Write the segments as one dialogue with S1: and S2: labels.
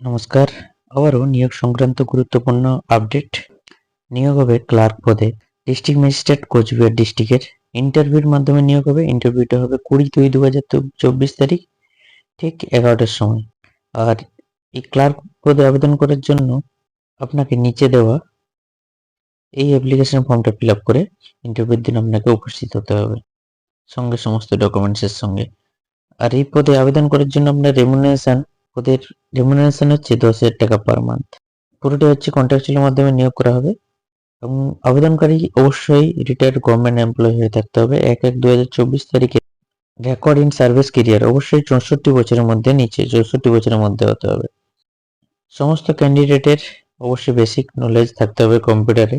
S1: নমস্কার। আবারও নিয়োগ সংক্রান্ত গুরুত্বপূর্ণ আপডেট। নিয়োগ হবে ক্লার্ক পদে। ডিস্ট্রিক্ট ম্যাজিস্ট্রেট কোচবিহার ডিস্ট্রিক্টের। ইন্টারভিউর মাধ্যমে নিয়োগ হবে। ইন্টারভিউটা হবে কুড়ি দুই দু হাজার চব্বিশ তারিখ, ঠিক এগারোটার সময়। আর এই ক্লার্ক পদে আবেদন করার জন্য আপনাকে নিচে দেওয়া এই অ্যাপ্লিকেশন ফর্মটা ফিল আপ করে ইন্টারভিউর দিন আপনাকে উপস্থিত হতে হবে। সঙ্গে সমস্ত ডকুমেন্টসের সঙ্গে। আর এই পদে আবেদন করার জন্য আপনার রেমুনারেশন ওদের রেমুনারেশন হচ্ছে দশ হাজার টাকা পার মান্থ পুরোটা হচ্ছে কন্ট্রাকচুয়ালের মাধ্যমে নিয়োগ করা হবে এবং আবেদনকারী অবশ্যই রিটায়ার্ড গভর্নমেন্ট এমপ্লয়ি হয়ে থাকতে হবে। এক এক দু হাজার চব্বিশ তারিখে রেকর্ড ইন সার্ভিস কেরিয়ার অবশ্যই চৌষট্টি বছরের মধ্যে নিচে, চৌষট্টি বছরের মধ্যে হতে হবে। সমস্ত ক্যান্ডিডেটের অবশ্যই বেসিক নলেজ থাকতে হবে কম্পিউটারে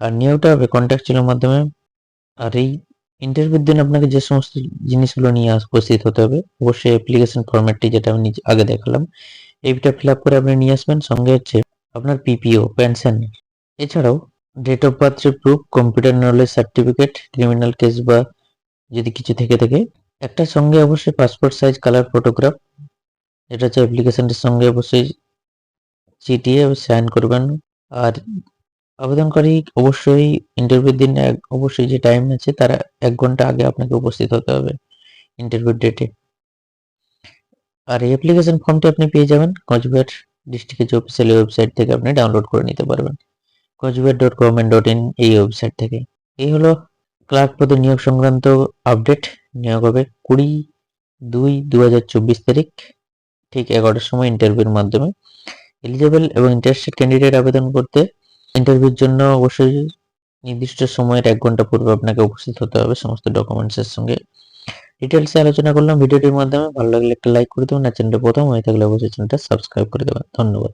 S1: আর নিয়োগটা হবে কন্ট্রাকচুয়ালের মাধ্যমে। আর এই ইন্টারভিউর দিন আপনাকে যে সমস্ত জিনিসগুলো নিয়ে উপস্থিত হতে হবে, অবশ্যই অ্যাপ্লিকেশন ফরম্যাটটি যেটা আমি আগে দেখালাম, এইটা ফিল আপ করে আপনি নিয়ে আসবেন। সঙ্গে হচ্ছে আপনার পিপিও পেনশন এছাড়াও date of birth proof computer knowledge certificate criminal case বা যদি কিছু থেকে থাকে। একটা সঙ্গে অবশ্যই পাসপোর্ট সাইজ কালার ফটোগ্রাফ এটা হচ্ছে অ্যাপ্লিকেশনটির সঙ্গে অবশ্যই চিটিয়ে সাইন করবেন। আর আবেদনকারী অবশ্যই ইন্টারভিউর দিন অবশ্যই যে টাইম আছে তার এক ঘণ্টা আগে আপনাকে উপস্থিত হতে হবে ইন্টারভিউ ডেটে আর এই অ্যাপ্লিকেশন ফর্মটি আপনি পেয়ে যাবেন কোচবিহার ডিস্ট্রিক্টের যে অফিসিয়াল ওয়েবসাইট থেকে আপনি ডাউনলোড করে নিতে পারবেন। Coochbehar dot government dot in এই ওয়েবসাইট থেকে। এই হলো ক্লার্ক পদে নিয়োগ সংক্রান্ত আপডেট নিয়োগ হবে কুড়ি দুই দু হাজার চব্বিশ তারিখ ঠিক এগারোটার সময় ইন্টারভিউর মাধ্যমে। এলিজেবল এবং ইন্টারেস্টেড ক্যান্ডিডেট আবেদন করতে ইন্টারভিউর জন্য অবশ্যই নির্দিষ্ট সময়ের এক ঘণ্টা পূর্বে আপনাকে উপস্থিত হতে হবে সমস্ত ডকুমেন্টসের সঙ্গে। ডিটেলসে আলোচনা করলাম। ভিডিওটির মাধ্যমে ভালো লাগলে একটা লাইক করে দেবেন। আর চ্যানেলটা প্রথম হয়ে থাকলে অবশ্যই চ্যানেলটা সাবস্ক্রাইব করে দেবেন। ধন্যবাদ।